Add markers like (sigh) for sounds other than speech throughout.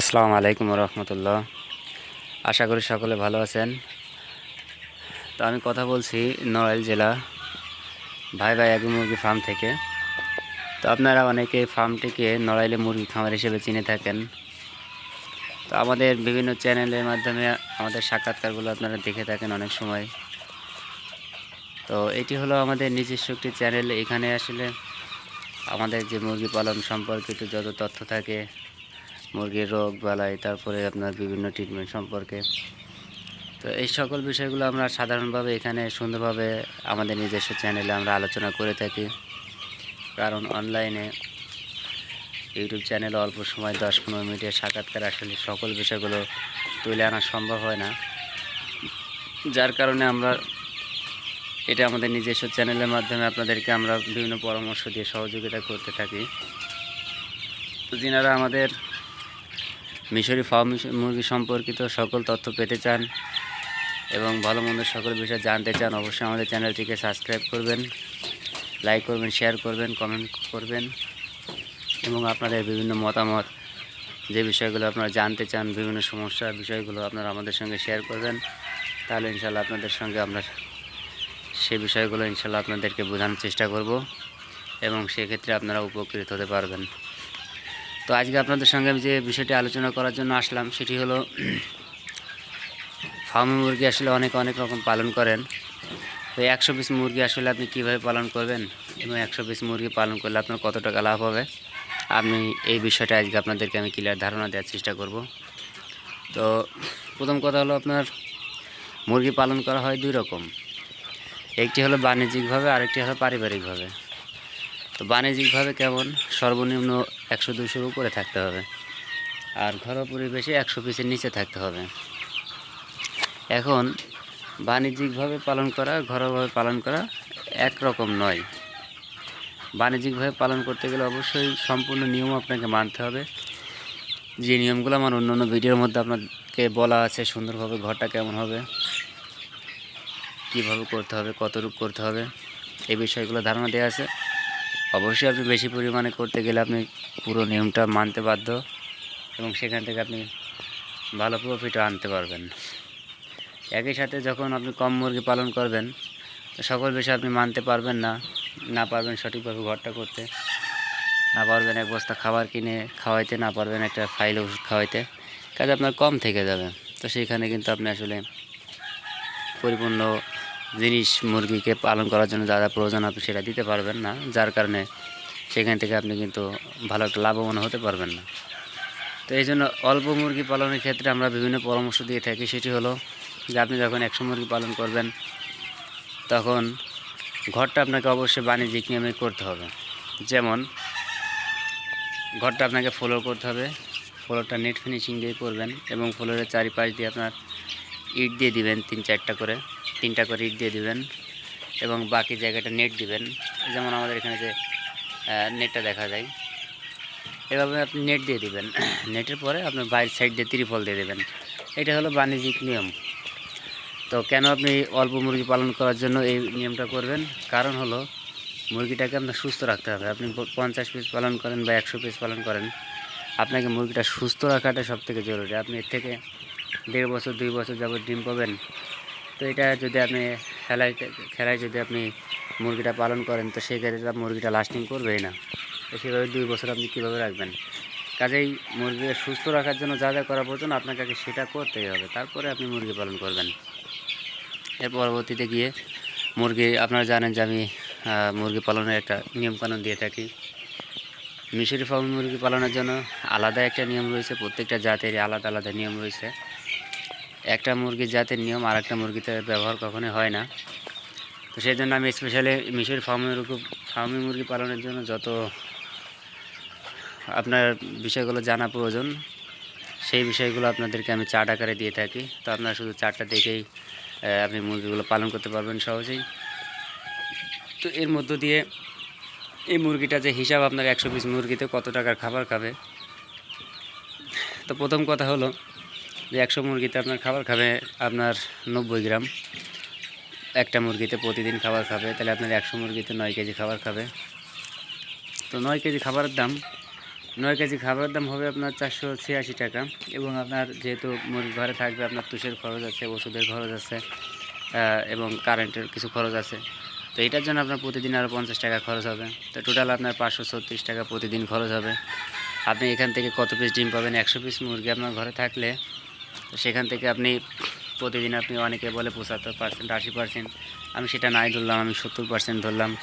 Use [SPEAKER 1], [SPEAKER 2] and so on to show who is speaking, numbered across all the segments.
[SPEAKER 1] আসসালামু আলাইকুম রহমতুল্লাহ আশা করি সকলে ভালো আছেন। তো আমি কথা বলছি নড়াইল জেলা ভাই ভাই আগে মুরগি ফার্ম থেকে। তো আপনারা অনেকে ফার্মটিকে নড়াইলে মুরগি খামার হিসেবে চিনে থাকেন। তো আমাদের বিভিন্ন চ্যানেলের মাধ্যমে আমাদের সাক্ষাৎকারগুলো আপনারা দেখে থাকেন অনেক সময়। তো এটি হলো আমাদের নিজস্ব একটি চ্যানেল এখানে আসলে আমাদের যে মুরগি পালন সম্পর্কিত যত তথ্য থাকে মুরগির রোগ, বালাই, তারপরে আপনার বিভিন্ন ট্রিটমেন্ট সম্পর্কে। তো এই সকল বিষয়গুলো আমরা সাধারণভাবে এখানে সুন্দরভাবে আমাদের নিজস্ব চ্যানেলে আমরা আলোচনা করে থাকি। কারণ অনলাইনে ইউটিউব চ্যানেলে অল্প সময়, দশ পনেরো মিনিটের সাক্ষাৎকার আসলে সকল বিষয়গুলো তুলে আনা সম্ভব হয় না। যার কারণে আমরা এটা আমাদের নিজস্ব চ্যানেলের মাধ্যমে আপনাদেরকে আমরা বিভিন্ন পরামর্শ দিয়ে সহযোগিতা করতে থাকি। তো যিনারা আমাদের মিশরি ফার্ম মুরগি সম্পর্কিত সকল তথ্য পেতে চান এবং ভালো মন্দ সকল বিষয় জানতে চান, অবশ্যই আমাদের চ্যানেলটিকে সাবস্ক্রাইব করবেন, লাইক করবেন শেয়ার করবেন কমেন্ট করবেন এবং আপনাদের বিভিন্ন মতামত, যে বিষয়গুলো আপনারা জানতে চান, বিভিন্ন সমস্যার বিষয়গুলো আপনারা আমাদের সঙ্গে শেয়ার করবেন, তাহলে ইনশাল্লাহ আপনাদের সঙ্গে আমরা সে বিষয়গুলো ইনশাল্লাহ আপনাদেরকে বোঝানোর চেষ্টা করব এবং সেক্ষেত্রে আপনারা উপকৃত হতে পারবেন। তো আজকে আপনাদের সঙ্গে আমি যে বিষয়টি আলোচনা করার জন্য আসলাম, সেটি হলো ফার্মে মুরগি আসলে অনেক অনেক রকম পালন করেন। তো একশো পিস মুরগি আসলে আপনি কীভাবে পালন করবেন এবং একশো পিস মুরগি পালন করলে আপনার কত টাকা লাভ হবে, আমি এই বিষয়টা আজকে আপনাদেরকে আমি ক্লিয়ার ধারণা দেওয়ার চেষ্টা করব। তো প্রথম কথা হলো আপনার, মুরগি পালন করা হয় দুই রকম। একটি হলো বাণিজ্যিকভাবে, আরেকটি হলো পারিবারিকভাবে। তো বাণিজ্যিকভাবে কেমন? সর্বনিম্ন একশো দুশোর উপরে থাকতে হবে। আর ঘরোয়া পরিবেশে একশো পিসের নিচে থাকতে হবে। এখন বাণিজ্যিকভাবে পালন করা, ঘরোয়াভাবে পালন করা একরকম নয়। বাণিজ্যিকভাবে পালন করতে গেলে অবশ্যই সম্পূর্ণ নিয়ম আপনাকে মানতে হবে। যে নিয়মগুলো আমার অন্য অন্য ভিডিওর মধ্যে আপনাকে বলা আছে, সুন্দরভাবে ঘরটা কেমন হবে, কীভাবে করতে হবে, কতটুকু করতে হবে, এই বিষয়গুলো ধারণা দেওয়া আছে। অবশ্যই আপনি বেশি পরিমাণে করতে গেলে আপনি পুরো নিয়মটা মানতে বাধ্য এবং সেখান থেকে আপনি ভালো প্রফিটও আনতে পারবেন। একই সাথে যখন আপনি কম মুরগি পালন করবেন, সকল বিষয় আপনি মানতে পারবেন না না পারবেন সঠিকভাবে ঘরটা করতে, না পারবেন এক বস্তা খাবার কিনে খাওয়াইতে, না পারবেন একটা ফাইল ওষুধ খাওয়াইতে, কাজে আপনার কম থেকে যাবে। তো সেইখানে কিন্তু আপনি আসলে পরিপূর্ণ জিনিস মুরগিকে পালন করার জন্য যা যা প্রয়োজন আপনি সেটা দিতে পারবেন না। যার কারণে সেখান থেকে আপনি কিন্তু ভালো একটা লাভবান হতে পারবেন না। তো এই জন্য অল্প মুরগি পালনের ক্ষেত্রে আমরা বিভিন্ন পরামর্শ দিয়ে থাকি। সেটি হলো যে আপনি যখন একশো মুরগি পালন করবেন, তখন ঘরটা আপনাকে অবশ্যই বাণিজ্যিক নিয়মে করতে হবে। যেমন, ঘরটা আপনাকে ফ্লোর করতে হবে। ফ্লোরটা নেট ফিনিশিং দিয়ে করবেন এবং ফ্লোরের চারিপাশ দিয়ে আপনার ইট দিয়ে দিবেন তিন চারটা করে। তিনটা করে ইট দিয়ে দিবেন এবং বাকি জায়গাটা নেট দিবেন। যেমন আমাদের এখানে যে নেটটা দেখা যায়, এভাবে আপনি নেট দিয়ে দিবেন। (clears throat) নেটের পরে আপনার বাইরের সাইড দিয়ে ত্রিফল দিয়ে দেবেন। এটা হলো বাণিজ্যিক নিয়ম। তো কেন আপনি অল্প মুরগি পালন করার জন্য এই নিয়মটা করবেন? কারণ হলো, মুরগিটাকে আপনার সুস্থ রাখতে হবে। আপনি পঞ্চাশ পিস পালন করেন বা একশো পিস পালন করেন, আপনাকে মুরগিটা সুস্থ রাখাটা সব থেকে জরুরি। আপনি এর থেকে দেড় বছর, দুই বছর যাবত ডিম পাবেন। তো এটা যদি আপনি খেলায় খেলায় যদি আপনি মুরগিটা পালন করেন, তো সেই ক্ষেত্রে মুরগিটা লাস্টিং করবেই না। তো সেভাবে দুই বছর আপনি কীভাবে রাখবেন? কাজেই মুরগিকে সুস্থ রাখার জন্য যা যা করা প্রয়োজন, আপনাকে আগে সেটা করতেই হবে। তারপরে আপনি মুরগি পালন করবেন। এর পরবর্তীতে গিয়ে মুরগি, আপনারা জানেন যে আমি মুরগি পালনের একটা নিয়মকানুন দিয়ে থাকি। মিশরি ফার্ম মুরগি পালনের জন্য আলাদা একটা নিয়ম রয়েছে, প্রত্যেকটা জাতের আলাদা আলাদা নিয়ম রয়েছে। একটা মুরগির জাতের নিয়ম আর একটা মুরগিতে ব্যবহার কখনোই হয় না। তো সেই জন্য আমি স্পেশালি মিশরি ফার্মের ফার্মি মুরগি পালনের জন্য যত আপনার বিষয়গুলো জানা প্রয়োজন, সেই বিষয়গুলো আপনাদেরকে আমি চার্ট আকারে দিয়ে থাকি। তো আপনারা শুধু চারটা দেখেই আপনি মুরগিগুলো পালন করতে পারবেন সহজেই। তো এর মধ্য দিয়ে এই মুরগিটা যে হিসাব আপনার একশো পিস মুরগিতে কত টাকার খাবার খাবে? তো প্রথম কথা হলো যে একশো মুরগিতে আপনার খাবার খাবে আপনার নব্বই গ্রাম, একটা মুরগিতে প্রতিদিন খাবার খাবে, তাহলে আপনার একশো মুরগিতে নয় কেজি খাবার খাবে। তো নয় কেজি খাবারের দাম, নয় কেজি খাবারের দাম হবে আপনার চারশো ছিয়াশি টাকা এবং আপনার যেহেতু মুরগি ঘরে থাকবে, আপনার তুষের খরচ আছে, ওষুধের খরচ আছে এবং কারেন্টের কিছু খরচ আছে। তো এটার জন্য আপনার প্রতিদিন আরও পঞ্চাশ টাকা খরচ হবে। তো টোটাল আপনার পাঁচশো ছত্রিশ টাকা প্রতিদিন খরচ হবে। আপনি এখান থেকে কত পিস ডিম পাবেন? একশো পিস মুরগি আপনার ঘরে থাকলে সেখান থেকে আপনি প্রতিদিন আপনি অনেকে বলে পঁচাত্তর পার্সেন্ট আশি পার্সেন্ট আমি সেটা নাই ধরলাম, আমি সত্তর পার্সেন্ট ধরলাম।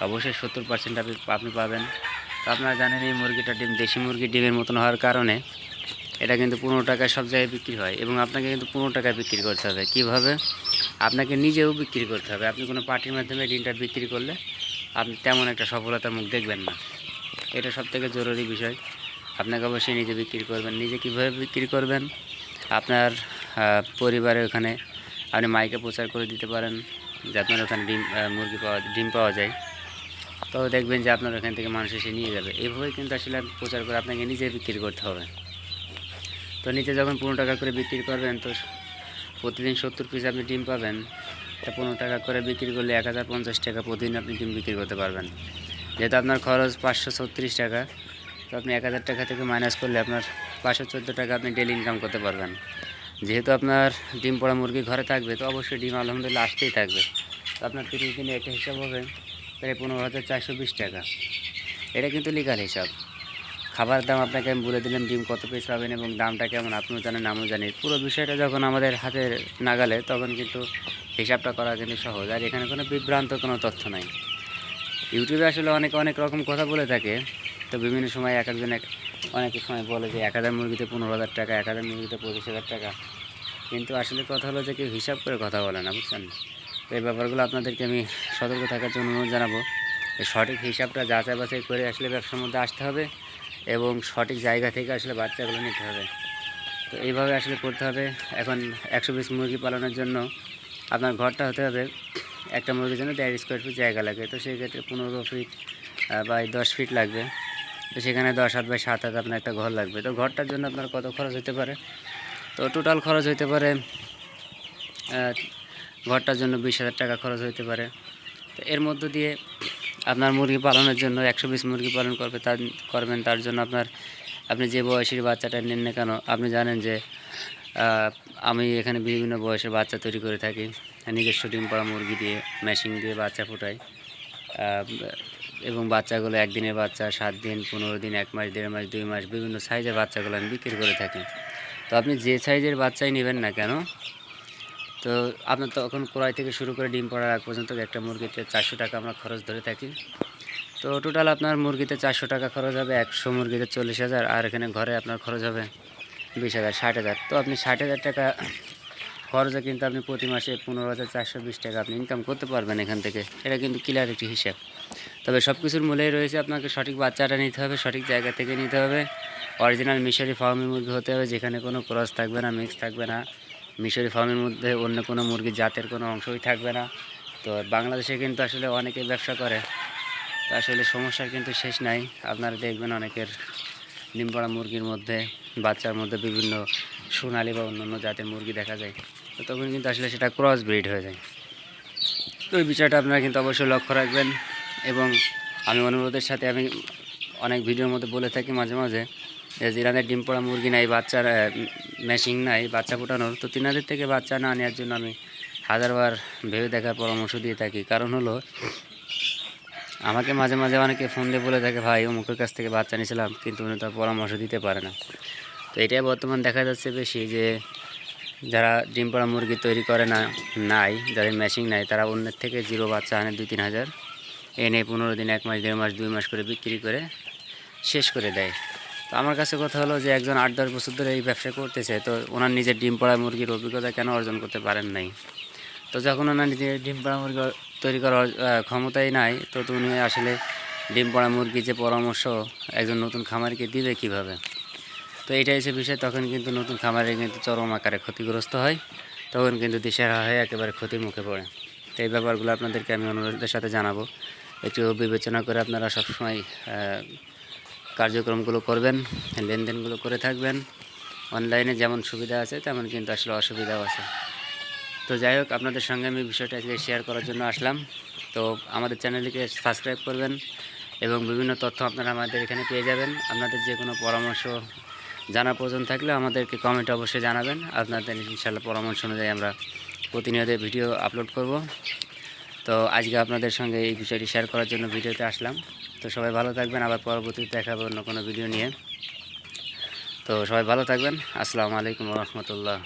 [SPEAKER 1] অবশ্যই সত্তর পার্সেন্ট আপনি আপনি পাবেন। তো আপনারা জানেন এই মুরগিটা ডিম, দেশি মুরগির ডিমের মতন হওয়ার কারণে এটা কিন্তু পনেরো টাকায় সব জায়গায় বিক্রি হয় এবং আপনাকে কিন্তু পনেরো টাকায় বিক্রি করতে হবে। কীভাবে? আপনাকে নিজেও বিক্রি করতে হবে। আপনি কোনো পার্টির মাধ্যমে ডিমটা বিক্রি করলে আপনি তেমন একটা সফলতার মুখ দেখবেন না। এটা সব থেকে জরুরি বিষয়। আপনাকে অবশ্যই নিজে বিক্রি করবেন। নিজে কীভাবে বিক্রি করবেন? আপনার পরিবারের ওখানে আপনি মাইকে প্রচার করে দিতে পারেন, যে আপনার ওখানে ডিম মুরগি পাওয়া, ডিম পাওয়া যায়। তো দেখবেন যে আপনার ওখান থেকে মানুষ এসে নিয়ে যাবে। এইভাবেই কিন্তু আসলে প্রচার করে আপনাকে নিজে বিক্রি করতে হবে। তো নিজে যখন পনেরো টাকা করে বিক্রি করবেন, তো প্রতিদিন সত্তর পিস আপনি ডিম পাবেন। তা পনেরো টাকা করে বিক্রি করলে এক হাজার পঞ্চাশ টাকা প্রতিদিন আপনি ডিম বিক্রি করতে পারবেন। যেহেতু আপনার খরচ পাঁচশো ছত্রিশ টাকা, তো আপনি এক হাজার টাকা থেকে মাইনাস করলে আপনার পাঁচশো চোদ্দ টাকা আপনি ডেলি ইনকাম করতে পারবেন। যেহেতু আপনার ডিম পড়া মুরগি ঘরে থাকবে, তো অবশ্যই ডিম আলহামদুলিল্লাহ আসতেই থাকবে। তো আপনার তিরিশ দিনে একটা হিসাব হবে প্রায় পনেরো হাজার চারশো বিশ টাকা। এটা কিন্তু লিগাল হিসাব। খাবার দাম আপনাকে আমি বলে দিলাম, ডিম কত পিস পাবেন এবং দামটা কেমন, আপনিও জানেন, আমিও জানি। পুরো বিষয়টা যখন আমাদের হাতে নাগালে, তখন কিন্তু হিসাবটা করা কিন্তু সহজ। আর এখানে কোনো বিভ্রান্ত কোনো তথ্য নাই। ইউটিউবে আসলে অনেক অনেক রকম কথা বলে থাকে। তো বিভিন্ন সময় এক একজন এক অনেক সময় বলে যে এক হাজার মুরগিতে পনেরো হাজার টাকা, এক হাজার মুরগিতে পঁচিশ হাজার টাকা। কিন্তু আসলে কথা হলো যে কেউ হিসাব করে কথা বলে না, বুঝছেন? তো এই ব্যাপারগুলো আপনাদেরকে আমি সতর্ক থাকার জন্য অনুরোধ জানাব সঠিক হিসাবটা যাচাই বাছাই করে আসলে ব্যবসার মধ্যে আসতে হবে এবং সঠিক জায়গা থেকে আসলে বাচ্চাগুলো নিতে হবে। তো এইভাবে আসলে করতে হবে। এখন একশো পিস মুরগি পালনের জন্য আপনার ঘরটা হতে হবে একটা মুরগির জন্য দেড় স্কোয়ার ফিট জায়গা লাগে। তো সেই ক্ষেত্রে পনেরো ফিট বাই দশ ফিট লাগবে। তো সেখানে দশ হাত বাই সাত হাত আপনার একটা ঘর লাগবে। তো ঘরটার জন্য আপনার কত খরচ হতে পারে? তো টোটাল খরচ হতে পারে ঘরটার জন্য বিশ হাজার টাকা খরচ হতে পারে। তো এর মধ্য দিয়ে আপনার মুরগি পালনের জন্য একশো বিশ মুরগি পালন করবে তার, করবেন, তার জন্য আপনার, আপনি যে বয়সের বাচ্চাটা নেন না কেন, আপনি জানেন যে আমি এখানে বিভিন্ন বয়সের বাচ্চা তৈরি করে থাকি। নিজস্ব ডিম পাড়া মুরগি দিয়ে, মেশিন দিয়ে বাচ্চা ফোটাই। এবং বাচ্চাগুলো একদিনের বাচ্চা, সাত দিন, পনেরো দিন, এক মাস, দেড় মাস, দুই মাস, বিভিন্ন সাইজের বাচ্চাগুলো আমি বিক্রি করে থাকি। তো আপনি যে সাইজের বাচ্চাই নেবেন না কেন, তো আপনার তখন ক্রয় থেকে শুরু করে ডিম পড়ার আগ পর্যন্ত একটা মুরগিতে চারশো টাকা আমরা খরচ ধরে থাকি। তো টোটাল আপনার মুরগিতে চারশো টাকা খরচ হবে, একশো মুরগিতে চল্লিশ হাজার, আর এখানে ঘরে আপনার খরচ হবে বিশ হাজার, ষাট হাজার। তো আপনি ষাট হাজার টাকা খরচে কিন্তু আপনি প্রতি মাসে পনেরো হাজার চারশো বিশ টাকা আপনি ইনকাম করতে পারবেন এখান থেকে। এটা কিন্তু ক্লিয়ার একটি হিসাব। তবে সব কিছুর মূলেই রয়েছে আপনাকে সঠিক বাচ্চাটা নিতে হবে, সঠিক জায়গা থেকে নিতে হবে। অরিজিনাল মিশরি ফার্মের মুরগি হতে হবে, যেখানে কোনো ক্রস থাকবে না, মিক্স থাকবে না। মিশরি ফার্মের মধ্যে অন্য কোনো মুরগির জাতের কোনো অংশই থাকবে না। তো বাংলাদেশে কিন্তু আসলে অনেকে ব্যবসা করে। তো আসলে সমস্যার কিন্তু শেষ নাই। আপনারা দেখবেন অনেকের ডিম পাড়া মুরগির মধ্যে, বাচ্চার মধ্যে বিভিন্ন সোনালি বা অন্যান্য জাতের মুরগি দেখা যায়। তো তখন কিন্তু আসলে সেটা ক্রস ব্রিড হয়ে যায়। তো এই বিষয়টা আপনারা কিন্তু অবশ্যই লক্ষ্য রাখবেন। এবং আমি অনুরোধের সাথে আমি অনেক ভিডিওর মধ্যে বলে থাকি মাঝে মাঝে, যে জিরানের ডিম পড়া মুরগি নাই, বাচ্চার মেশিং নাই, বাচ্চা ফোটানোর, তো তিনাদের থেকে বাচ্চা না নেওয়ার জন্য আমি হাজারবার ভেবে দেখার পরামর্শ দিয়ে থাকি। কারণ হলো, আমাকে মাঝে মাঝে অনেকে ফোন দিয়ে বলে থাকে, ভাই, অমুকের কাছ থেকে বাচ্চা নিয়েছিলাম, কিন্তু উনি তার পরামর্শ দিতে পারে না। তো এটাই বর্তমান দেখা যাচ্ছে বেশি যে, যারা ডিম পাড়া মুরগি তৈরি করে না, নাই, যাদের মেশিন নাই, তারা অন্যের থেকে জিরো বাচ্চা আনে দুই তিন হাজার। এনে পনেরো দিন, এক মাস, দেড় মাস, দুই মাস করে বিক্রি করে শেষ করে দেয়। তো আমার কাছে কথা হলো যে একজন আট, দশ বছর ধরে এই ব্যবসা করতেছে, তো ওনার নিজের ডিম পাড়া মুরগির অভিজ্ঞতা কেন অর্জন করতে পারেন নাই? তো যখন ওনার নিজের ডিম পাড়া মুরগি তৈরি করার ক্ষমতাই নাই, তো তো উনি আসলে ডিম পাড়া মুরগি যে পরামর্শ একজন নতুন খামারিকে দিবে কীভাবে? তো এটাই হচ্ছে বিষয়, তখন কিন্তু নতুন খামারে কিন্তু চরম আকারে ক্ষতিগ্রস্ত হয়, তখন কিন্তু দিশেহারা হয়ে একেবারে ক্ষতির মুখে পড়ে। তো এই ব্যাপারগুলো আপনাদেরকে আমি অনুরোধের সাথে জানাব। একটু বিবেচনা করে আপনারা সবসময় কার্যক্রমগুলো করবেন, লেনদেনগুলো করে থাকবেন। অনলাইনে যেমন সুবিধা আছে, তেমন কিন্তু আসলে অসুবিধাও আছে। তো যাই হোক, আপনাদের সঙ্গে আমি বিষয়টা আজকে শেয়ার করার জন্য আসলাম। তো আমাদের চ্যানেলটিকে সাবস্ক্রাইব করবেন এবং বিভিন্ন তথ্য আপনারা আমাদের এখানে পেয়ে যাবেন। আপনাদের যে কোনো পরামর্শ জানার প্রয়োজন থাকলে আমাদেরকে কমেন্ট অবশ্যই জানাবেন। আপনাদের ইনশাল্লাহ পরামর্শ অনুযায়ী আমরা প্রতিনিয়ত ভিডিও আপলোড করব। তো আজকে আপনাদের সঙ্গে এই বিষয়টি শেয়ার করার জন্য ভিডিওতে আসলাম। তো সবাই ভালো থাকবেন, আবার পরবর্তীতে দেখাবো অন্য কোনো ভিডিও নিয়ে। তো সবাই ভালো থাকবেন, আসসালামু আলাইকুম রহমতুল্লাহ।